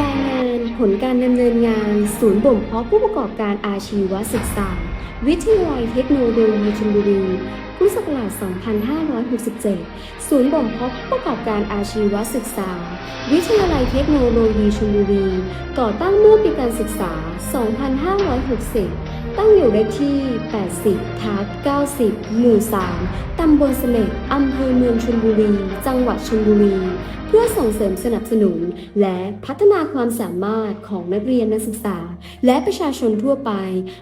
รายงานผลการดำเนินงาน ศูนย์บ่มเพาะผู้ประกอบการอาชีวศึกษา วิทยาลัยเทคโนโลยีชลบุรีพุทธศักราช 2567 ศูนย์บ่มเพาะผู้ประกอบการอาชีวศึกษา วิทยาลัยเทคโนโลยีชลบุรี ก่อตั้งเมื่อปีการศึกษา 2560 ตั้งอยู่เลขที่ 80ทับ90 หมู่ 3 ตำบลเสม็ดอำเภอเมืองชลบุรี จังหวัดชลบุรี เพื่อส่งเสริมสนับสนุน และพัฒนาความสามารถของนักเรียนนักศึกษา และประชาชนทั่วไป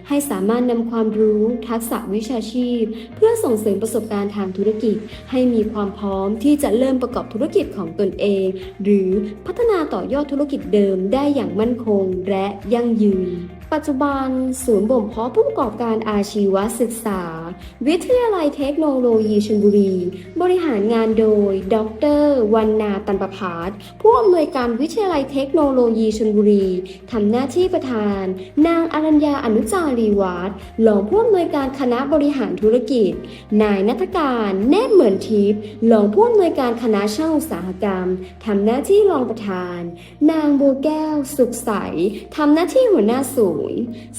ให้สามารถนำความรู้ทักษะวิชาชีพ เพื่อส่งเสริมประสบการณ์ทางธุรกิจ ให้มีความพร้อมที่จะเริ่มประกอบธุรกิจของตนเอง หรือพัฒนาต่อยอดธุรกิจเดิมได้อย่างมั่นคงและยั่งยืน ปัจจุบัน ศูนย์บ่มเพาะผู้ประกอบการอาชีวศึกษา วิทยาลัยเทคโนโลยีชลบุรี บริหารงานโดย ดรวันนาตันประพาสผู้อำนวยการวิทยาลัยเทคโนโลยีชลบุรีทำหน้าที่ประธาน นางอรัญญาอนุจารีวัฒน์รองผู้อำนวยการคณะบริหารธุรกิจ นายนัฐการแนบเหมือนทิพย์รองผู้อำนวยการคณะช่างอุตสาหกรรมทำหน้าที่รองประธาน นางบัวแก้ว สุขใสทำหน้าที่หัวหน้าศูนย์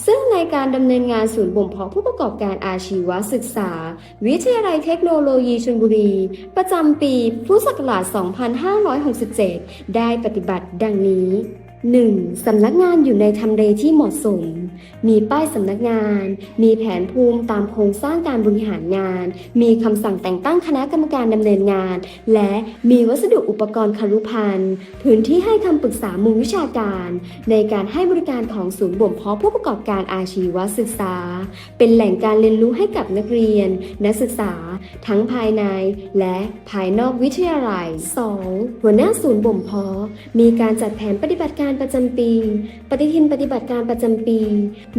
ซึ่งในการดำเนินงานศูนย์บ่มเพาะผู้ประกอบการอาชีวศึกษา วิทยาลัยเทคโนโลยีชลบุรี ประจำปีพุทธศักราช 2567 ได้ปฏิบัติดังนี้ 1. สำนักงานอยู่ในทำเลที่เหมาะสม มีป้ายสำนักงาน มีแผนภูมิตามโครงสร้างการบริหารงาน มีคำสั่งแต่งตั้งคณะกรรมการดำเนินงาน และมีวัสดุอุปกรณ์คารุภัณฑ์พื้นที่ให้คำปรึกษามุมวิชาการ ในการให้บริการของศูนย์บ่มเพาะผู้ประกอบการอาชีวศึกษา เป็นแหล่งการเรียนรู้ให้กับนักเรียน นักศึกษา ทั้งภายในและภายนอกวิทยาลัย 2. หัวหน้าศูนย์บ่มเพาะมีการจัดแผนปฏิบัติการประจำปี ปฏิทินปฏิบัติการประจำปี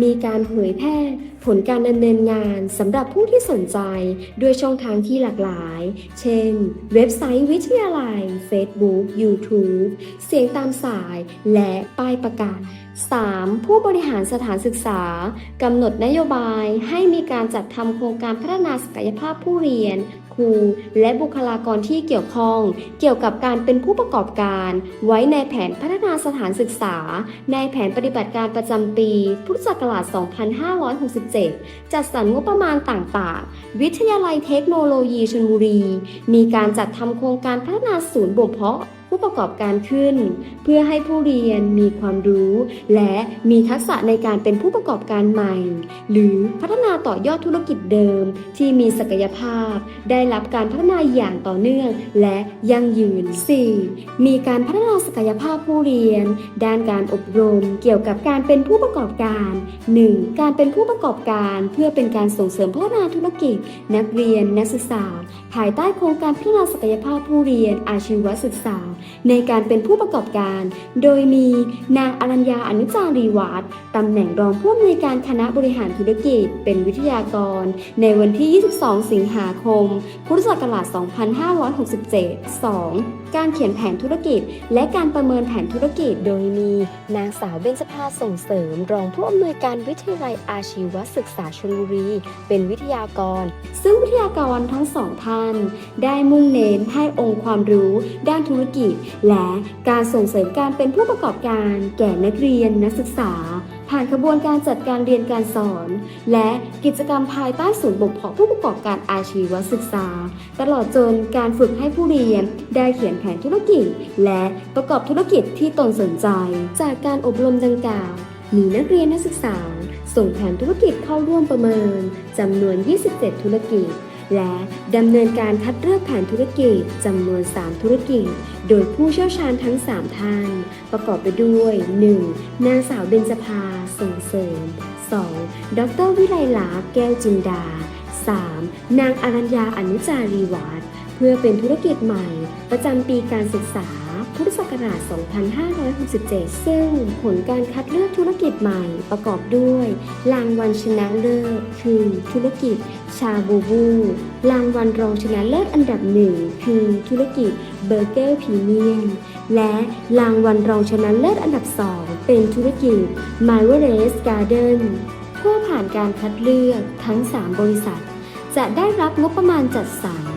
มีการเผยแพร่ผลการดำเนินงานสำหรับผู้ที่สนใจด้วยช่องทางที่หลากหลาย เช่น เว็บไซต์วิทยาลัย Facebook YouTube เสียงตามสายและป้ายประกาศ 3. ผู้บริหารสถานศึกษากำหนดนโยบายให้มีการจัดทำโครงการพัฒนาศักยภาพผู้เรียน ครู และบุคลากรที่เกี่ยวข้อง เกี่ยวกับการเป็นผู้ประกอบการ ไว้ในแผนพัฒนาสถานศึกษา ในแผนปฏิบัติการประจำปี พุทธศักราช 2567 จัดสรรงบประมาณต่างๆ วิทยาลัยเทคโนโลยีชลบุรี มีการจัดทำโครงการพัฒนาศูนย์บ่มเพาะ ผู้ประกอบการขึ้น เพื่อให้ผู้เรียนมีความรู้ และมีทักษะในการเป็นผู้ประกอบการใหม่ หรือพัฒนาต่อยอดธุรกิจเดิม ที่มีศักยภาพ ได้รับการพัฒนาอย่างต่อเนื่อง และยั่งยืน 4. มีการพัฒนาศักยภาพผู้เรียน ด้านการอบรมเกี่ยวกับการเป็นผู้ประกอบการ 1. การเป็นผู้ประกอบการเพื่อเป็นการส่งเสริมพัฒนาธุรกิจ นักเรียนนักศึกษา ภายใต้โครงการพัฒนาศักยภาพผู้เรียนอาชีวศึกษา ในการเป็นผู้ประกอบการ โดยมีนางอรัญญาอนุจารีวัฒน์ตำแหน่งรองผู้อำนวยการคณะบริหารธุรกิจ เป็นวิทยากร ในวันที่ 22 สิงหาคม พุทธศักราช 2567 2. การเขียนแผนธุรกิจ และการประเมินแผนธุรกิจ โดยมีนางสาวเบญจภาส่งเสริม รองผู้อำนวยการวิทยาลัยอาชีวศึกษาชลบุรี เป็นวิทยากร ซึ่งวิทยากรทั้งสองท่านได้มุ่งเน้นให้องค์ความรู้ ด้านธุรกิจ และการส่งเสริมการเป็นผู้ประกอบการ แก่นักเรียนนักศึกษา ผ่านขบวนการจัดการเรียนการสอน และกิจกรรมภายใต้ศูนย์บ่มเพาะผู้ประกอบการอาชีวศึกษา ตลอดจนการฝึกให้ผู้เรียน ได้เขียนแผนธุรกิจ และประกอบธุรกิจที่ตนสนใจ จากการอบรมดังกล่าวมีนักเรียนนักศึกษาส่งแผนธุรกิจเข้าร่วมประเมิน จำนวน 27 ธุรกิจ และดำเนินการคัดเลือกแผนธุรกิจจำนวน 3 ธุรกิจ โดยผู้เชี่ยวชาญทั้ง 3 ท่าน ประกอบไปด้วย 1. นางสาวเบญจภาส่งเสริม 2. ดรวิไลลาแก้วจินดา 3. นางอรัญญาอนุจารีวัฒน์เพื่อเป็นธุรกิจใหม่ ประจำปีการศึกษา พุทธศักราช 2567 ซึ่งผลการคัดเลือกธุรกิจใหม่ประกอบด้วย รางวัลชนะเลิศคือธุรกิจชาบูบู รางวัลรองชนะเลิศอันดับหนึ่งคือธุรกิจเบอร์เกอร์พรีเมียม และรางวัลรองชนะเลิศอันดับ2เป็นธุรกิจ m y w e r e s Garden ผู้ผ่านการคัดเลือกทั้ง 3 บริษัท จะได้รับงบประมาณจัดสรร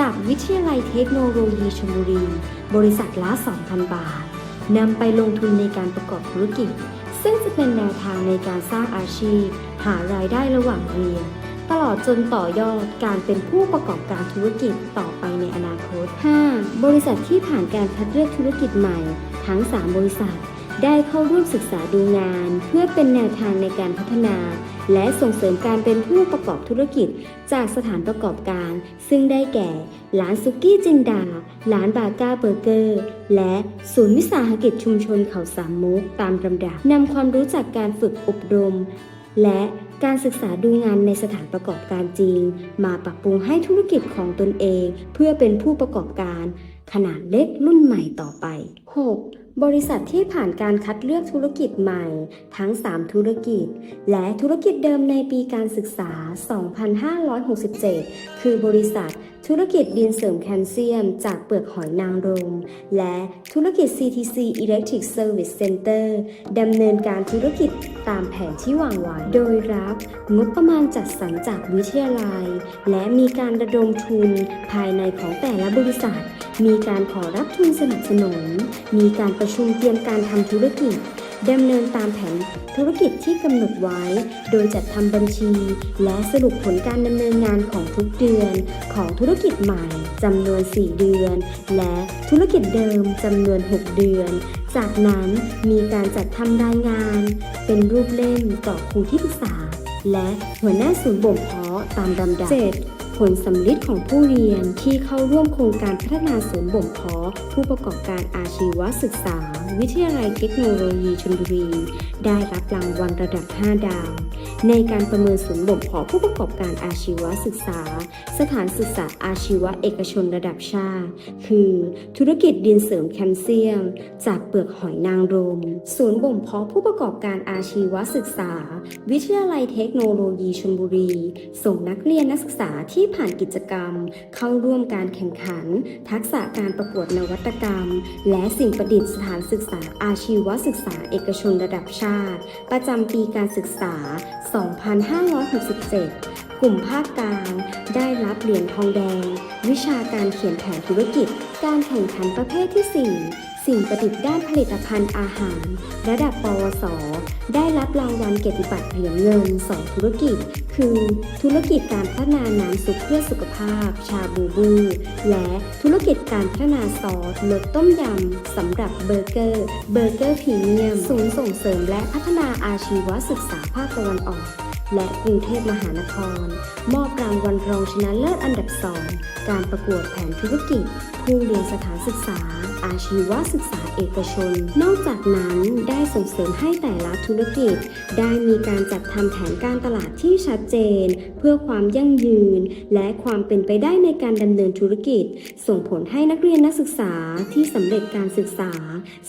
จากวิทยาลัยเทคโนโลยีชลบุรี บริษัทละ 2,000 บาทนำไปลงทุนในการประกอบธุรกิจ ซึ่งจะเป็นแนวทางในการสร้างอาชีพ หารายได้ระหว่างเรียน ตลอดจนต่อยอดการเป็นผู้ประกอบการธุรกิจต่อไปในอนาคต 5. บริษัทที่ผ่านการคัดเลือกธุรกิจใหม่ ทั้ง 3 บริษัท ได้เข้าร่วมศึกษาดูงาน เพื่อเป็นแนวทางในการพัฒนา และส่งเสริมการเป็นผู้ประกอบธุรกิจจากสถานประกอบการ ซึ่งได้แก่ร้านซุกี้จินดาร้านบาก้าเบอร์เกอร์ และศูนย์วิสาหกิจชุมชนเขาสามมุกตามลำดับนำความรู้จากการฝึกอบรม และการศึกษาดูงานในสถานประกอบการจริง มาปรับปรุงให้ธุรกิจของตนเอง เพื่อเป็นผู้ประกอบการ ขนาดเล็กรุ่นใหม่ต่อไป 6. บริษัทที่ผ่านการคัดเลือกธุรกิจใหม่ ทั้ง 3 ธุรกิจ และธุรกิจเดิมในปีการศึกษา 2567 คือบริษัทธุรกิจดินเสริมแคลเซียม จากเปลือกหอยนางรม และธุรกิจ CTC Electric Service Center ดำเนินการธุรกิจตามแผนที่วางไว้ โดยรับงบประมาณจัดสรรจากวิทยาลัย และมีการระดมทุนภายในของแต่ละบริษัท มีการขอรับทุนสนับสนุน มีการประชุมเตรียมการทำธุรกิจดำเนินตามแผนธุรกิจที่กำหนดไว้ โดยจัดทำบัญชี และสรุปผลการดำเนินงานของทุกเดือน ของธุรกิจใหม่จำนวน 4 เดือน และธุรกิจเดิมจำนวน 6 เดือน จากนั้นมีการจัดทำรายงาน เป็นรูปเล่มต่อครูที่ปรึกษา และหัวหน้าศูนย์บ่มเพาะตามลำดับ 7. ผลสำลิดของผู้เรียนที่เข้าร่วมโครงการพัฒนาศูนย์บ่มเพาะผู้ประกอบการอาชีวศึกษา วิทยาลัยเทคโนโลยีชลบุรี ได้รับรางวัลระดับ 5 ดาว ในการประเมินศูนย์บ่มเพาะผู้ประกอบการอาชีวศึกษา สถานศึกษาอาชีวะเอกชนระดับชาติ คือ ธุรกิจดินเสริมแคลเซียม จากเปลือกหอยนางรม ศูนย์บ่มเพาะผู้ประกอบการอาชีวศึกษา วิทยาลัยเทคโนโลยีชลบุรี ส่งนักเรียนนักศึกษาที่ผ่านกิจกรรม เข้าร่วมการแข่งขัน ทักษะการประกวดนวัตกรรม และสิ่งประดิษฐ์สถานศึกษาอาชีวศึกษาเอกชนระดับชาติ ประจำปีการศึกษา 2567 กลุ่มภาคกลางได้รับเหรียญทองแดง วิชาการเขียนแผนธุรกิจ การแข่งขันประเภทที่ 4 สิ่งประดิษฐ์ด้านผลิตภัณฑ์อาหาร ระดับปวส ได้รับรางวัลเกียรติบัตรเหรียญเงิน2ธุรกิจ คือ ธุรกิจการพัฒนาน้ำซุปเพื่อสุขภาพ ชาบูบู และธุรกิจการพัฒนาซอสรสต้มยำสำหรับเบอร์เกอร์เบอร์เกอร์พรีเมียมศูนย์ส่งเสริมและพัฒนาอาชีวศึกษาภาคตะวันออกและกรุงเทพมหานคร มอบรางวัลรองชนะเลิศอันดับ2การประกวดแผนธุรกิจผู้เรียนสถานศึกษา อาชีวศึกษาเอกชน นอกจากนั้นได้ส่งเสริมให้แต่ละธุรกิจ ได้มีการจัดทำแผนการตลาดที่ชัดเจน เพื่อความยั่งยืน และความเป็นไปได้ในการดำเนินธุรกิจ ส่งผลให้นักเรียนนักศึกษาที่สำเร็จการศึกษา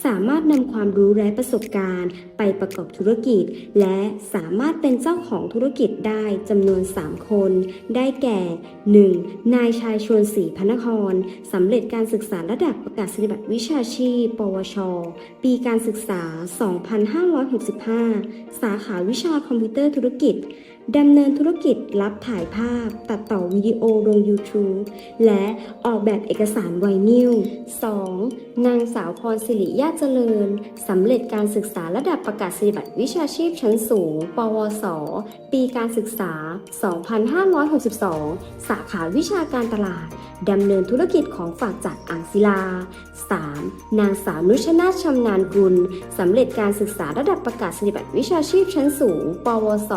สามารถนำความรู้และประสบการณ์ ไปประกอบธุรกิจ และสามารถเป็นเจ้าของธุรกิจได้จำนวน 3 คน ได้แก่ 1. นายชายชวนศรีพนครสำเร็จการศึกษาระดับประกาศนียบัตรวิชาชีพ ปวช ปีการศึกษา 2565 สาขาวิชาคอมพิวเตอร์ธุรกิจ ดำเนินธุรกิจรับถ่ายภาพ ตัดต่อวิดีโอลง YouTube และออกแบบเอกสารไวนิล 2. นางสาวพรสิริญาเจริญสำเร็จการศึกษาระดับประกาศนียบัตรวิชาชีพชั้นสูง ปวส ปีการศึกษา 2562 สาขาวิชาการตลาดดำเนินธุรกิจของฝากจากอ่างศิลา 3. นางสาวนุชนาถชำนาญกุลสำเร็จการศึกษาระดับประกาศนียบัตรวิชาชีพชั้นสูง ปวส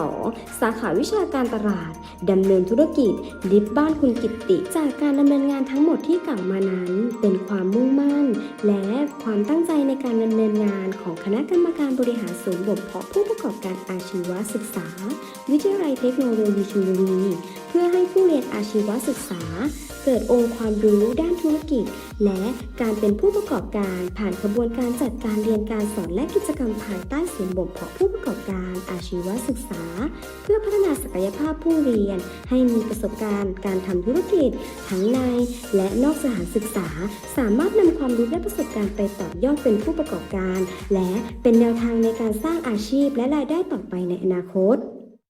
สาขาวิชาการตลาดดำเนินธุรกิจลิฟต์บ้านคุณกิตติ จากการดำเนินงานทั้งหมดที่กล่าวมานั้น เป็นความมุ่งมั่น และความตั้งใจในการดำเนินงานของคณะกรรมการบริหารศูนย์บ่มเพาะผู้ประกอบการอาชีวศึกษา วิทยาลัยเทคโนโลยีชลบุรีเพื่อให้ผู้เรียนอาชีวศึกษาเกิดองค์ความรู้ด้านธุรกิจ และการเป็นผู้ประกอบการผ่านกระบวนการจัดการเรียนการสอนและกิจกรรมภายใต้ศูนย์บ่มเพาะผู้ประกอบการอาชีวศึกษา เพื่อพัฒนาศักยภาพผู้เรียน ให้มีประสบการณ์การทำธุรกิจ ทั้งในและนอกสถานศึกษา สามารถนำความรู้และประสบการณ์ไปต่อยอดเป็นผู้ประกอบการ และเป็นแนวทางในการสร้างอาชีพและรายได้ต่อไปในอนาคต